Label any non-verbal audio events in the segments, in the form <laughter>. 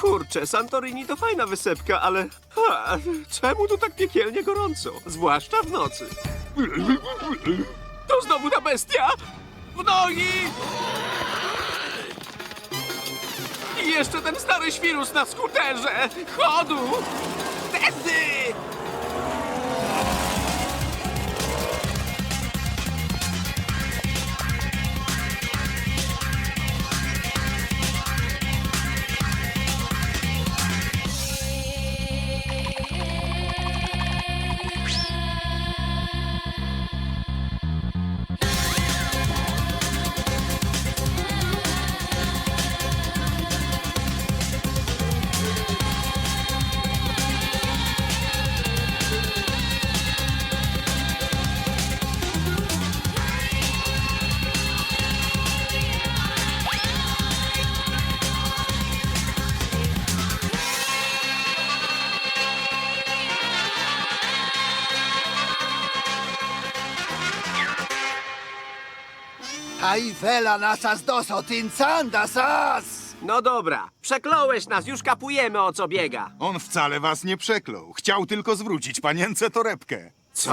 Kurczę, Santorini to fajna wysepka, ale ha, czemu tu tak piekielnie gorąco? Zwłaszcza w nocy. To znowu ta bestia! W nogi! I jeszcze ten stary świrus na skuterze! Chodu! Hai vela nasas dos otincandas as! No dobra, przekląłeś nas, już kapujemy o co biega. On wcale was nie przeklął. Chciał tylko zwrócić panience torebkę. Co?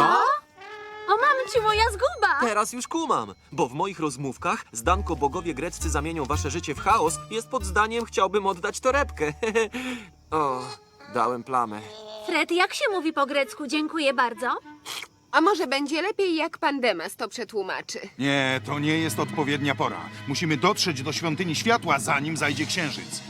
O mamciu, moja zguba! Teraz już kumam, bo w moich rozmówkach zdanko bogowie greccy zamienią wasze życie w chaos jest pod zdaniem chciałbym oddać torebkę. <laughs> o, dałem plamę. Fred, jak się mówi po grecku dziękuję bardzo? A może będzie lepiej, jak pan Demas to przetłumaczy? Nie, to nie jest odpowiednia pora. Musimy dotrzeć do świątyni światła, zanim zajdzie księżyc.